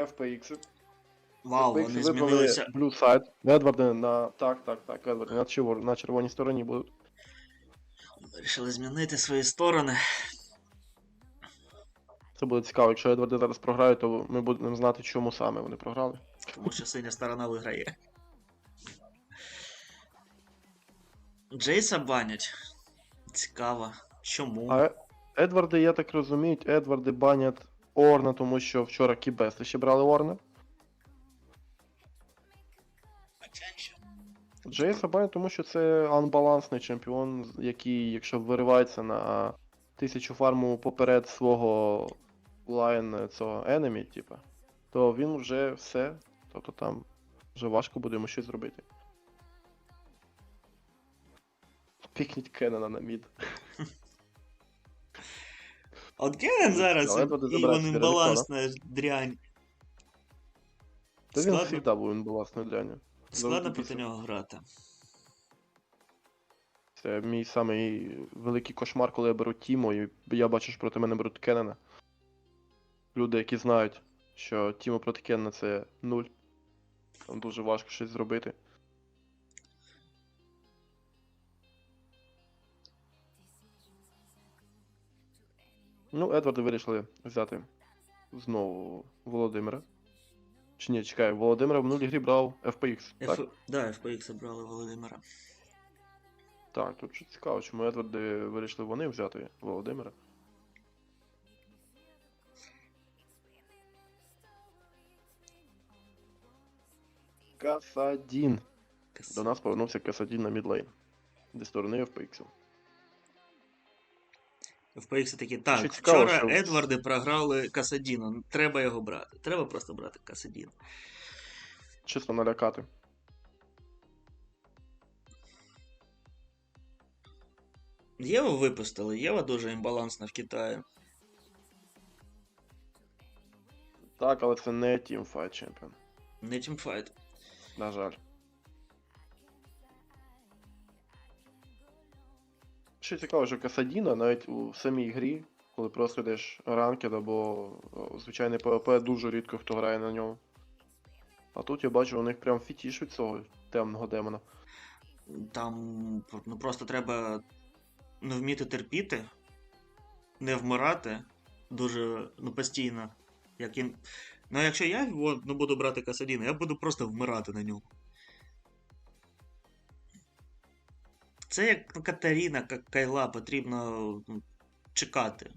FPX. Вау, FPX вони змінилися. Blue Side. Едварди на. Так, так, так, Едварди на, червор... на червоній стороні будуть. Вирішили змінити свої сторони. Це буде цікаво. Якщо Едварди зараз програють, то ми будемо знати, чому саме вони програли. Тому що синя сторона виграє. Джейса банять. Цікаво. Чому? А Едварди, я так розумію, Едварди банять Орна, тому що вчора Кібести ще брали Орна. Джейса банять, тому що це анбалансний чемпіон, який, якщо виривається на тисячу фарму поперед свого лайн цього енемі, типа, то він вже все. Тобто там вже важко буде йому щось зробити. Пікніть Кеннона на мід. От Кеннен зараз і він балансна дрянь. Та він Складно, завжди був він власною дряню. складно проти нього грати. Це мій самий великий кошмар, коли я беру Тімо, і я бачу, що проти мене беруть Кеннена. Люди, які знають, що Тімо проти Кеннена це нуль. Там дуже важко щось зробити. Ну, Едварди вирішили взяти знову Володимира. Чи ні, чекай, Володимира в минулій грі брав FPX. Так? F... Да, FPX обрали Володимира. Так, тут що цікаво, чому Едварди вирішили вони взяти Володимира. Касадін. Кас- До нас повернувся Касадін на мідлейн. Зі сторони FPX. FPX такі, так, Що цікаво, вчора що- Едварди програли Касадіну. Треба його брати. Треба просто брати Касадіна. Чисто налякати. Єву випустили, Єва дуже імбалансна в Китаї. Так, але це не Teamfight Champion. Не тімфайт. На жаль. Ще цікаво, що Касадіна навіть у самій грі, коли просто йдеш ранкед або звичайний ПВП, дуже рідко хто грає на ньому. А тут я бачу, у них прям фітіш від цього темного демона. Там ну, просто треба ну, вміти терпіти, не вмирати дуже ну, постійно. Як він... Ну, якщо я ну, буду брати Касадіна, я буду просто вмирати на ньому. Це як ну, Катаріна, як Кайла, потрібно ну, чекати.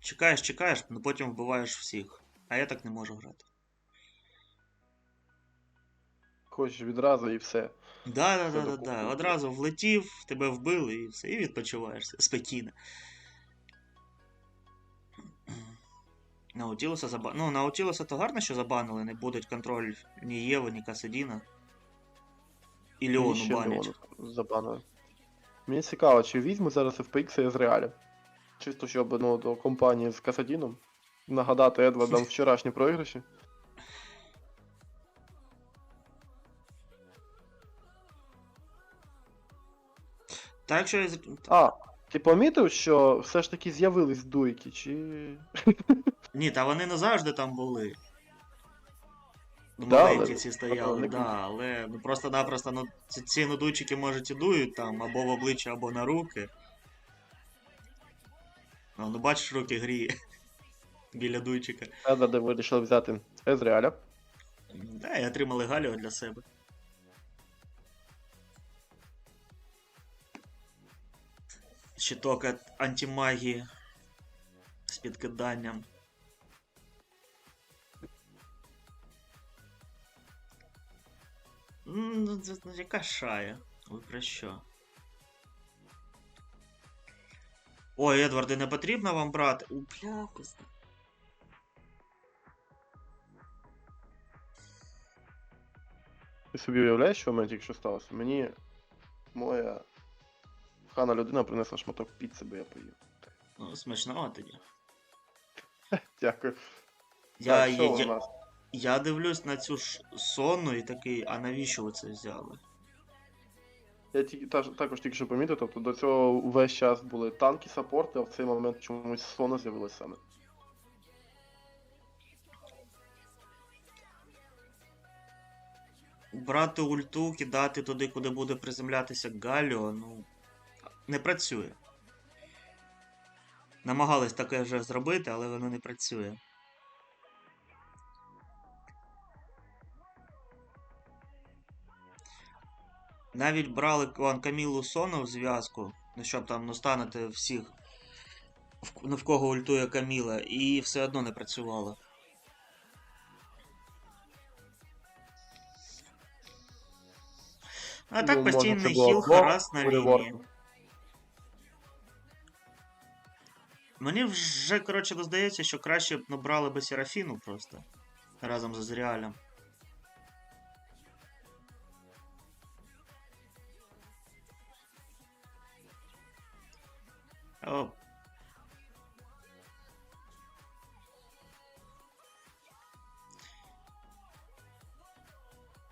Чекаєш, чекаєш, але потім вбиваєш всіх. А я так не можу грати. Хочеш відразу і все. Да, да, Все да, да, да. Одразу влетів, тебе вбили і все, і відпочиваєш спокійно. Наутілуса заба... Ну, Наутілуса то гарно, що забанили, не будуть контроль ні Єви, ні Касадіна. І Мені ще банять. Леону забанили. Мені цікаво, чи візьму зараз FPX з реалі. Чисто щоб ну, до компанії з Касадіном нагадати Едвардам вчорашні програші. Та якщо я... з- А, ти помітив, що все ж таки з'явились дуйки, чи. Ні, та вони не завжди там були. Ну, Да, маленькі але- ці стояли, да, але ну, просто-напросто ну, ці, ці надуйчики, може, і дують там або в обличчя, або на руки. Ну, ну бачиш, руки гріє біля дуйчика. Едварди вирішили взяти Езреаля. Да, і отримали Галіо для себе. Щиток від антимагії з підкиданням. Ну, яка шая? Ви про що? Ой, Едварди, не потрібно вам брати. У бляку. Ти собі уявляєш, що в мене тільки що сталося? Мені моя хана людина принесла шматок піци, бо я поїв. Ну, смачного тоді. Дякую. Я, так, що я, у я, нас? Я дивлюсь на цю ж сонну і такий, а навіщо ви це взяли? Я тільки та, також тільки що помітив, тобто до цього увесь час були танки, сапорти, а в цей момент чомусь Сона з'явилася саме. Брати ульту, кидати туди, куди буде приземлятися Галіо, ну. Не працює. Намагались таке вже зробити, але воно не працює. Навіть брали Камілу Сону в зв'язку, ну щоб там ну, станете всіх, в- ну, в кого ультує Каміла, і все одно не працювало. А Ну, так може, постійний хіл, харас на лінії. Мені вже, коротше, здається, що краще б набрали би Серафіну просто. Разом з Азріалем. О.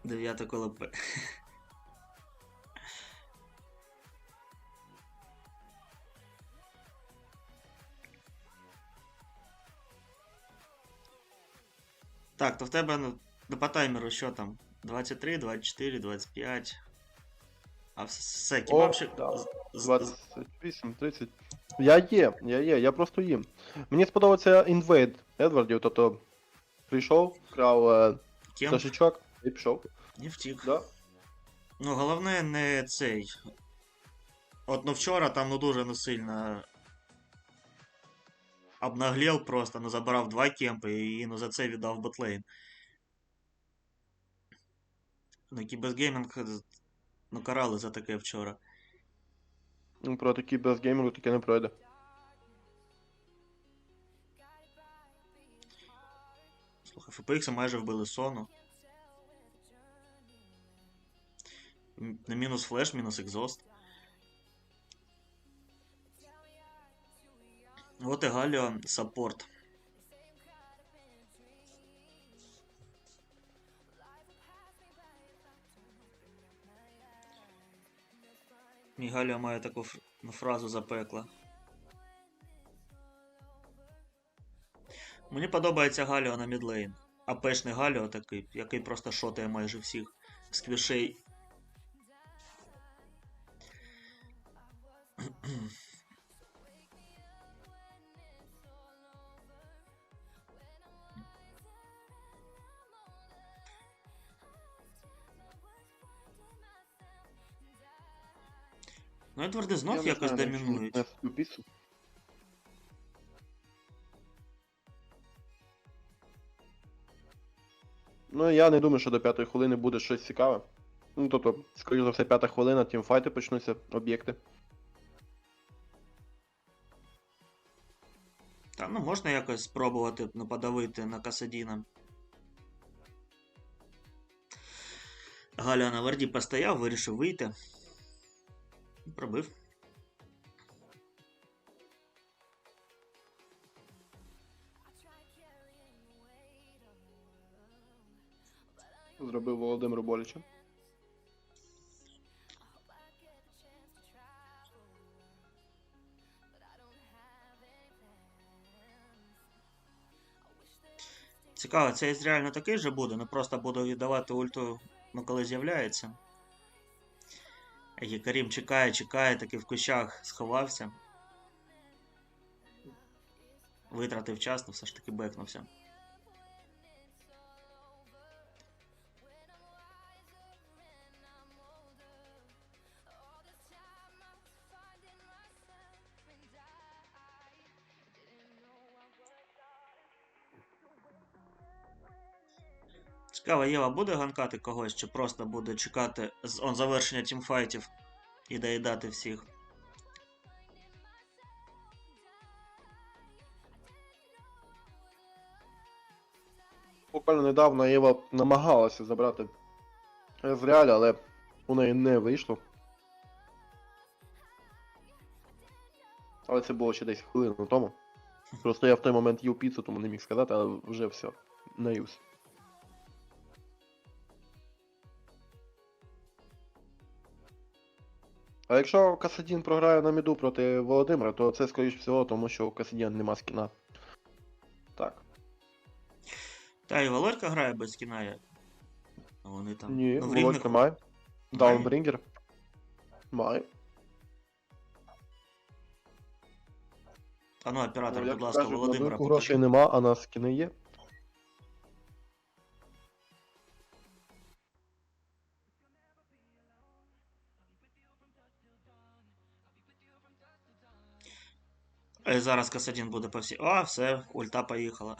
Дев'яте коло П. Так, то в тебе ну, по таймеру що там? 23, 24, 25. А все, все О, кібабчик. да. з- з- 28, 30. Я є, я є, я просто їм. Мені сподобається інвейд Едвардів, тобто прийшов, крав е, Кем? пташечок і пішов. Не втік. Да? Ну, головне не цей. От ну вчора там ну дуже ну сильно обнаглел просто, ну забрав два кемпи і ну за це віддав ботлейн. Ну, Кібезгеймінг ну карали за таке вчора. Ну, Про такі без геймеру таке не пройде. Слухай, FPX майже вбили сону. На мінус флеш, мінус екзост. От і Галіо саппорт. Мій Галіо має таку ну, фразу запекла. Мені подобається Галіо на мідлейн. АПшний Галіо такий, який просто шотає майже всіх сквішей. Ну, Едварди знов Я якось домінують. Ну, я не думаю, що до п'ятої хвилини буде щось цікаве. Ну, тобто, скоріш за все, п'ята хвилина, тімфайти почнуться, об'єкти. Та ну можна якось спробувати подавити на Касадіна. Галя на варді постояв, вирішив вийти. Пробив. Зробив Володимиру боляче. Цікаво, це реально такий же буде, ну просто буду віддавати ульту, ну коли з'являється. Карім чекає, чекає, таки в кущах сховався. Витратив час, але все ж таки бекнувся. Цікаво, Єва буде ганкати когось, чи просто буде чекати з он завершення тімфайтів і доїдати всіх. Буквально недавно Єва намагалася забрати з Реаля, але у неї не вийшло. Але це було ще десь хвилину тому. Просто я в той момент їв піцу, тому не міг сказати, але вже все. Наївся. А якщо Касадін програє на міду проти Володимира, то це скоріш всього, тому що у Касадіна нема скіна. Так. Та і Валерка грає без кіна. я- вони там. Ні, ну, в Володька рівних... має. Даунбрінгер. Має. А ну, оператор, Ну, будь ласка, кажуть, на Володимира, грошей нема, а на скини є. Зараз Касадін буде по всій. А, все, ульта поїхала.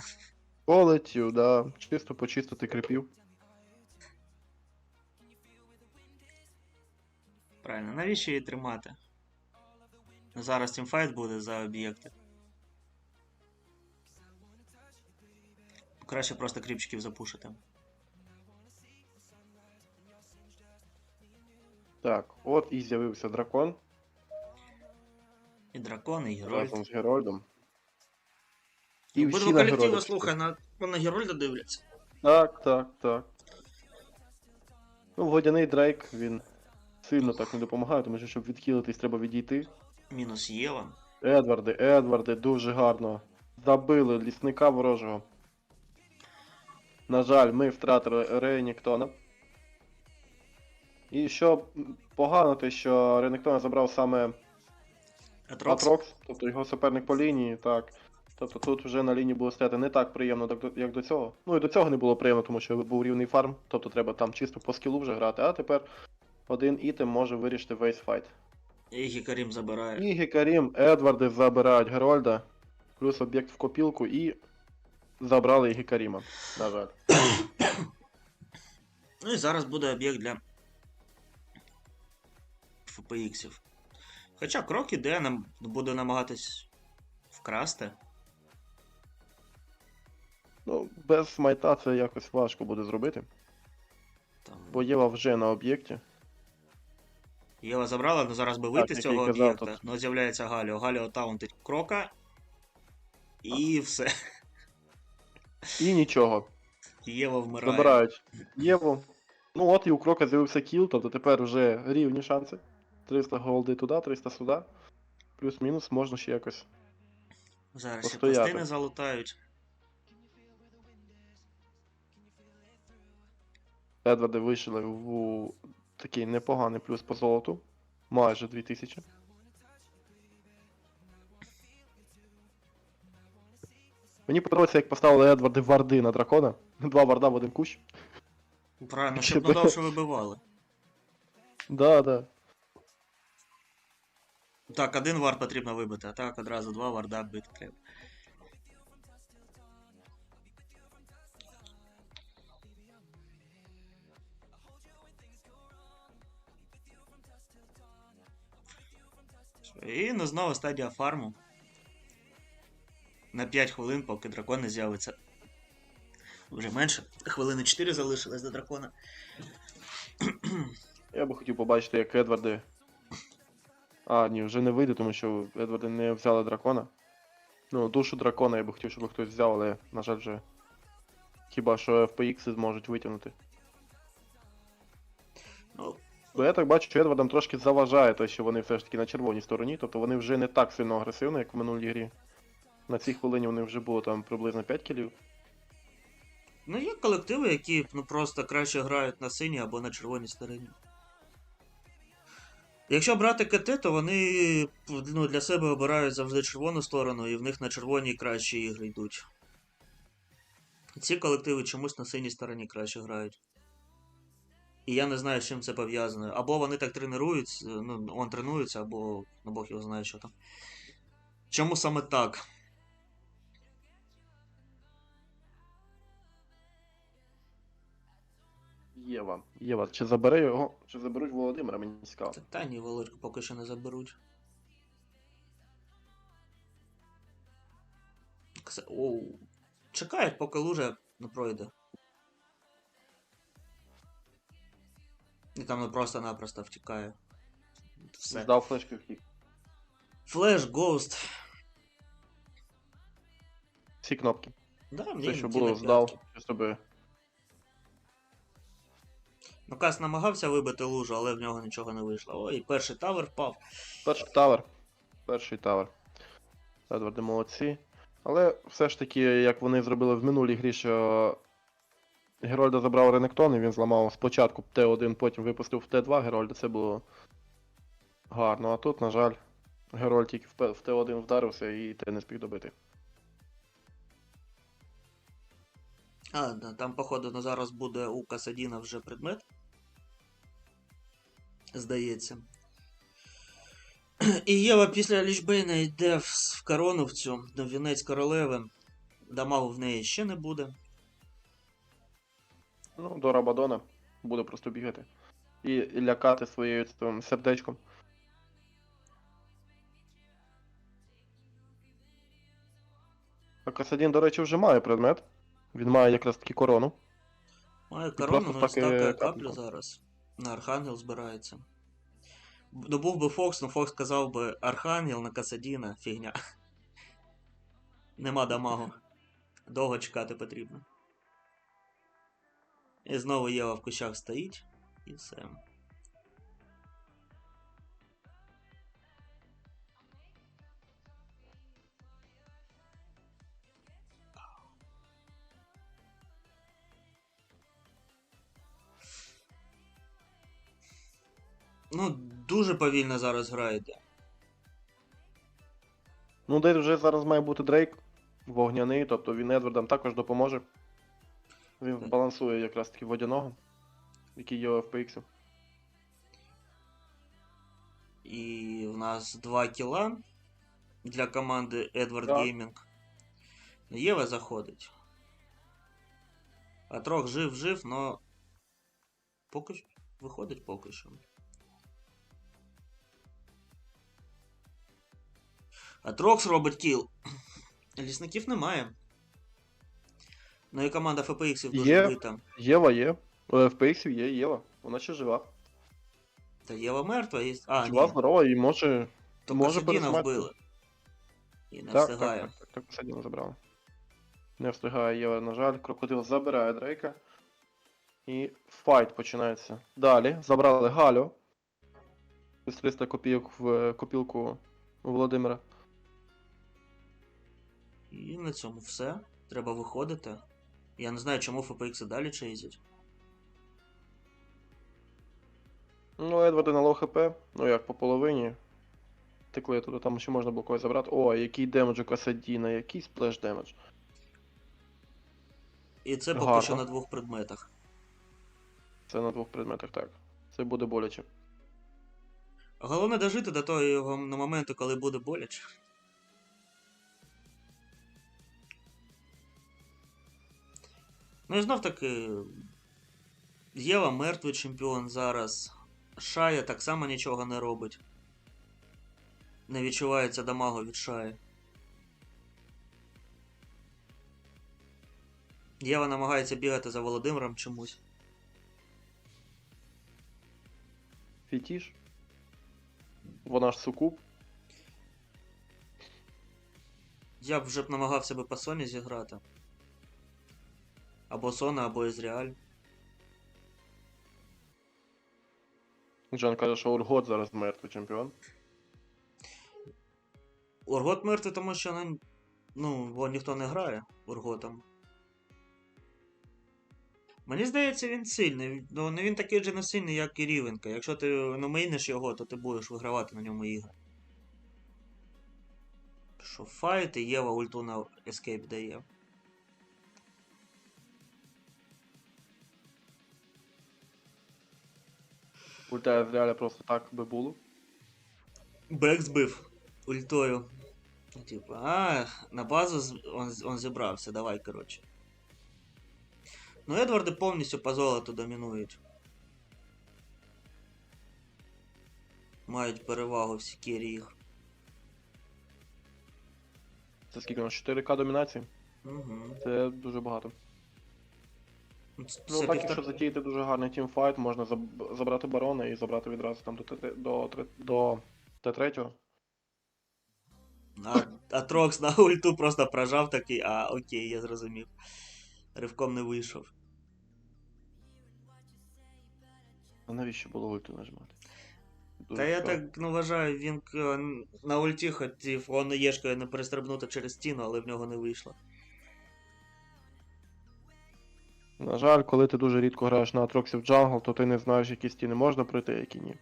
Полетів, да. Чисто почистити крипів. Правильно, навіщо її тримати? Зараз тімфайт буде за об'єкти. Краще просто кріпчиків запушити. Так, от і з'явився дракон І дракон, і Герольд. разом з Герольдом. І Обидва всі на колективи, Герольда. слухай, на, на Герольда дивляться. Так, так, так. Ну, водяний Дрейк, він сильно так не допомагає, тому що щоб відхилитись, треба відійти. Мінус Єва. Едварди, Едварди, дуже гарно. Забили лісника ворожого. На жаль, ми втратили Рейніктона. І що погано, те, що Рейніктона забрав саме Атрокс. Атрокс, тобто його суперник по лінії, так. Тобто тут вже на лінії було стояти не так приємно, як до цього. Ну і до цього не було приємно, тому що був рівний фарм, тобто треба там чисто по скілу вже грати, а тепер один ітем може вирішити весь файт. І Гікарім забирає. І Гекарім, Едварди забирають Герольда, плюс об'єкт в копілку і забрали і Гекаріма, на жаль. Ну і зараз буде об'єкт для FPX-ів. Хоча крок іде, нам буде намагатись вкрасти. Ну, без смайта це якось важко буде зробити, Там... бо Єва вже на об'єкті. Єва забрала, але зараз би вийти з цього об'єкта. Ну з'являється Галіо. Галіо таунтить крока. І все. І нічого. Єва вмирає. Забирають Єву. Ну от і у Крока з'явився кіл, тобто тепер вже рівні шанси. 300 голди туди, 300 сюди. Плюс-мінус можна ще якось. Зараз ще постояти. пластини залутають. Едварди вийшли в такий непоганий плюс по золоту. Майже 2000. Мені подобається, як поставили Едварди варди на дракона. Два варда в один кущ. Правильно, Щоб- щоб надовше вибивали. Да, да. Так, один вард потрібно вибити, а так одразу два варда бити треба. І ну, знову стадія фарму. На 5 хвилин, поки дракон не з'явиться. Вже менше. Хвилини 4 залишилось до дракона. Я би хотів побачити, як Едварди. А, ні, вже не вийде, тому що Едварди не взяли дракона. Ну, душу дракона я би хотів, щоб хтось взяв, але, на жаль, вже. Хіба що FPX зможуть витягнути. Ну, Бо я так бачу, що Едвардам трошки заважає те, що вони все ж таки на червоній стороні, тобто вони вже не так сильно агресивні, як в минулій грі. На цій хвилині вони вже було там приблизно 5 кілів. Ну, є колективи, які ну, просто краще грають на синій або на червоній стороні. Якщо брати КТ, то вони ну, для себе обирають завжди червону сторону, і в них на червоній кращі ігри йдуть. Ці колективи чомусь на синій стороні краще грають. І я не знаю, з чим це пов'язано. Або вони так тренуються, ну, он тренуються, або ну, Бог його знає, що там. Чому саме так? Єва. Єва, чи забере його, чи заберуть Володимира, мені цікаво. Та, та ні, Володьку поки що не заберуть. Оу. Чекають, поки лужа не пройде. І там просто-напросто втікає. Все. Здав флешки втік. Флеш, Ghost. Всі кнопки. Да, мені Все, що було, здав, п'ятки. Ну, Кас намагався вибити лужу, але в нього нічого не вийшло. Ой, перший тавер впав. Перший тавер. Перший тавер. Едварди молодці. Але все ж таки, як вони зробили в минулій грі, що Герольда забрав Ренектон і він зламав спочатку Т1, потім випустив в Т2 Герольда, це було гарно. А тут, на жаль, Герольд тільки в в Т1 вдарився і Т не спіг добити. А, там, походу, на зараз буде у Касадіна вже предмет. Здається. І Єва після Лічбейна йде в, в корону в цю, до вінець королеви. Дамагу в неї ще не буде. Ну, до Рабадона буде просто бігати. І лякати своєю цим сердечком. А Касадін, до речі, вже має предмет. Він має якраз таки корону. Має корону, ну і стакає стакає каплю. зараз. На Архангел збирається. Ну був би Фокс, ну Фокс казав би Архангел на Касадіна, фігня. Нема дамагу. Довго чекати потрібно. І знову Єва в кущах стоїть. І все. Ну, дуже повільно зараз граєте. Ну, десь вже зараз має бути Дрейк вогняний, тобто він Едвардам також допоможе. Він Так. балансує якраз таки водяного, який є у FPX. І в нас два кіла для команди Edward Так. Gaming. Єва заходить. А трох жив-жив, но поки що виходить поки що. А Трокс робить кіл. Лісників немає. Ну і команда FPX дуже Є. бита. Єва є. У FPX є Єва. Вона ще жива. Та Єва мертва і. А, жива, ні. здорова і може. То може Касадіна пересмертити. вбили. І не Так, встигає. так, так, так, так, Касадіна забрала. Не встигає Єва, на жаль. Крокодил забирає Дрейка. І файт починається. Далі забрали Галю. Плюс 300 копійок в е, копілку у Володимира. І на цьому все. Треба виходити. Я не знаю, чому FPX і далі чейзять. Ну, Едварда на лоу хп, ну як по половині. Текли туди, там ще можна було когось забрати. О, який демедж у Касадіна, який сплеш демедж. І це поки Гарно. що на двох предметах. Це на двох предметах, так. Це буде боляче. Головне дожити до того на моменту, коли буде боляче. Ну і знов таки. Єва мертвий чемпіон зараз. Шая так само нічого не робить. Не відчувається дамагу від Шаї. Єва намагається бігати за Володимиром чомусь. Фітіш. Вона ж сукуб. Я б вже б намагався би по Соні зіграти. Або Сона, або Ізріаль. Джон каже, що Ургот зараз мертвий чемпіон. Ургот мертвий, тому що на... ну, бо ніхто не грає Урготом. Мені здається, він сильний. Ну, не він такий же не сильний, як і Рівенка. Якщо ти намейниш його, то ти будеш вигравати на ньому ігри. Що файт і Єва ульту на Escape дає. Ультая з реаля просто так би було. Бек збив ультою. Типа, а, на базу он, он зібрався, давай, коротше. Ну, Едварди повністю по золоту домінують. Мають перевагу всі кірі їх. Це скільки у нас 4К домінації? Угу. Це дуже багато. Ну так, півтора- якщо затіяти дуже гарний тімфайт, можна забрати барона і забрати відразу там до, до, до Т3. А, а Трокс на ульту просто прожав такий, а окей, я зрозумів. Ривком не вийшов. А навіщо було ульту нажимати? Дуже Та я так ну, вважаю, він на ульті хотів он єшкою не перестрибнути через стіну, але в нього не вийшло. На жаль, коли ти дуже рідко граєш на Атроксі в джангл, то ти не знаєш, які стіни можна пройти, які ні.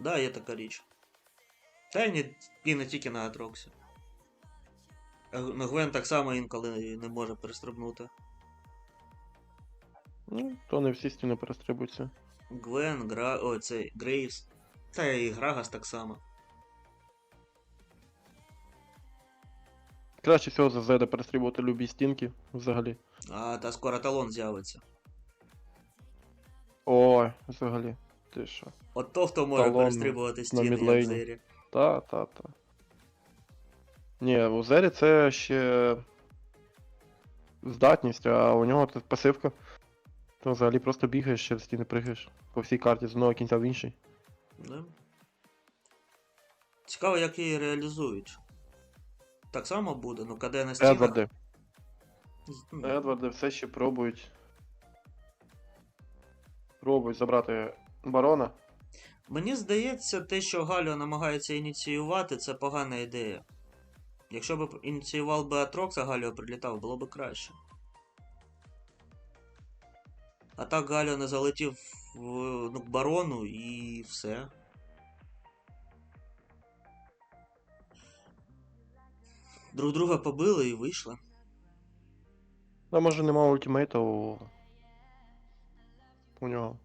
Да, є така річ. Та й не, і не тільки на Атроксі. Ну, Гвен так само інколи не може перестрибнути. Ну, то не всі стіни перестрибуються. Гвен, Гра... О, цей Грейвс. Та і Грагас так само. Краще всього за Зеда перестрибувати любі стінки взагалі. А та скоро талон з'явиться. Ой, взагалі. Ти що? От то, хто може Талон перестрибувати стіни, як мідлейні. Зері. Та, та, та. Ні, у Зері це ще здатність, а у нього тут пасивка. То взагалі просто бігаєш через стіни пригаєш по всій карті з одного кінця в інший. Да. Цікаво, як її реалізують. Так само буде, ну КД на стінах. Едварди все ще пробують. Пробують забрати барона. Мені здається, те, що Галіо намагається ініціювати, це погана ідея. Якщо б ініціював би Атрокс, а Галіо прилітав, було б краще. А так Галіо не залетів в, ну, к барону і все. Друг друга побили і вийшли. А може нема ультимейта у. У нього.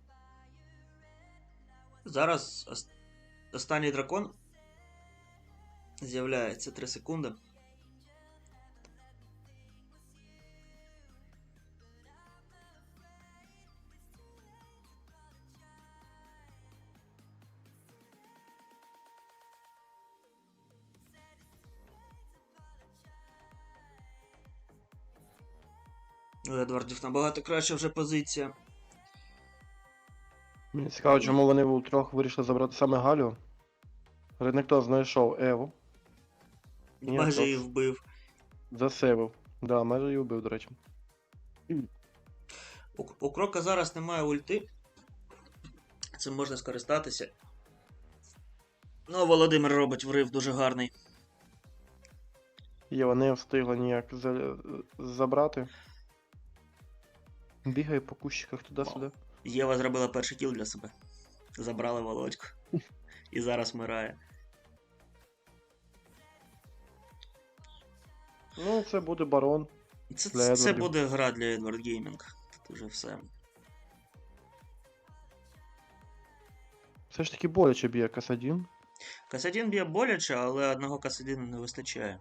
Зараз останній дракон з'являється 3 секунди. У Едвардів набагато краща вже позиція. Мені цікаво, чому вони у трьох вирішили забрати саме Галю. Реднектор знайшов Еву, Майже її вбив. засейвив. Да, майже її вбив, до речі. У, у Крока зараз немає ульти. Цим можна скористатися. Ну, Володимир робить врив дуже гарний. Єва не встигла ніяк забрати. Бігає по кущиках туди-сюди. Єва зробила перший кіл для себе. Забрала Володьку. І зараз вмирає. Ну, це буде барон. Це, Для це Едвардів. буде гра для Edward Gaming. Тут уже все. Все ж таки боляче б'є Касадін. Касадін б'є боляче, але одного Касадіну не вистачає.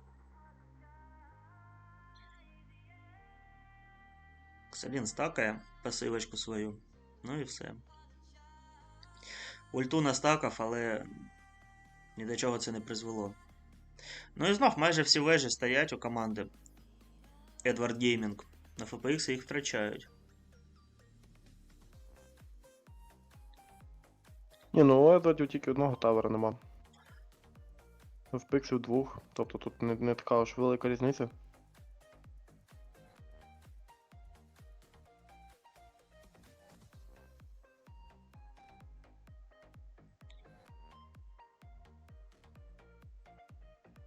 Касадін стакає пасивочку свою. Ну і все. Ульту настакав, але ні до чого це не призвело. Ну і знов майже всі вежі стоять у команди Edward Gaming. На FPX їх втрачають. Ні, ну у Едвардів тільки одного тавера нема. В пиксів двох, тобто тут не, не така уж велика різниця.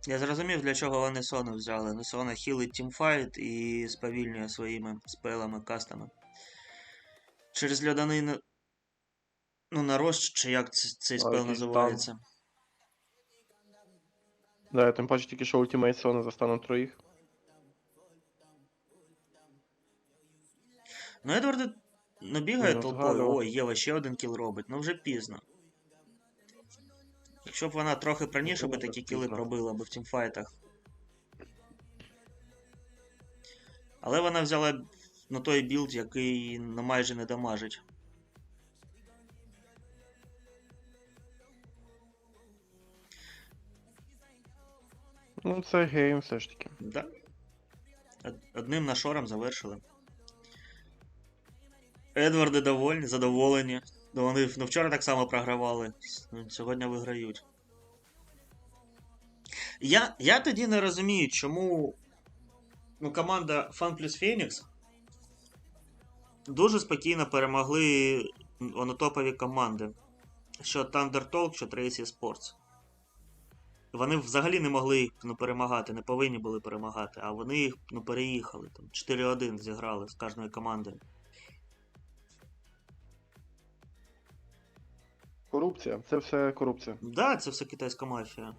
Я зрозумів, для чого вони Сону взяли. Ну, Сона хілить тімфайт і сповільнює своїми спелами, кастами. Через льоданий на... Ну, нарост, чи як ц- цей спел називається. Да, я тим паче тільки що ультимейт Сона застану троїх. Ну, Едвард не бігає Ну, толпою. Ой, Єва ще один кіл робить, ну вже пізно. Якщо б вона трохи раніше би такі кіли пробила би в тімфайтах. Але вона взяла ну, той білд, який майже не дамажить. Ну, це гейм все ж таки. Да. Одним нашором завершили. Едварди довольні, задоволені. Ну, вони ну, вчора так само програвали. Ну, Сьогодні виграють. Я, я тоді не розумію, чому ну, команда Fun плюс Phoenix дуже спокійно перемогли онотопові команди. Що Thunder Talk, що Tracy Sports. Вони взагалі не могли їх ну, перемагати, не повинні були перемагати, а вони їх ну, переїхали. Там 4-1 зіграли з кожної команди. Корупція, це все корупція. Да, це все китайська мафія.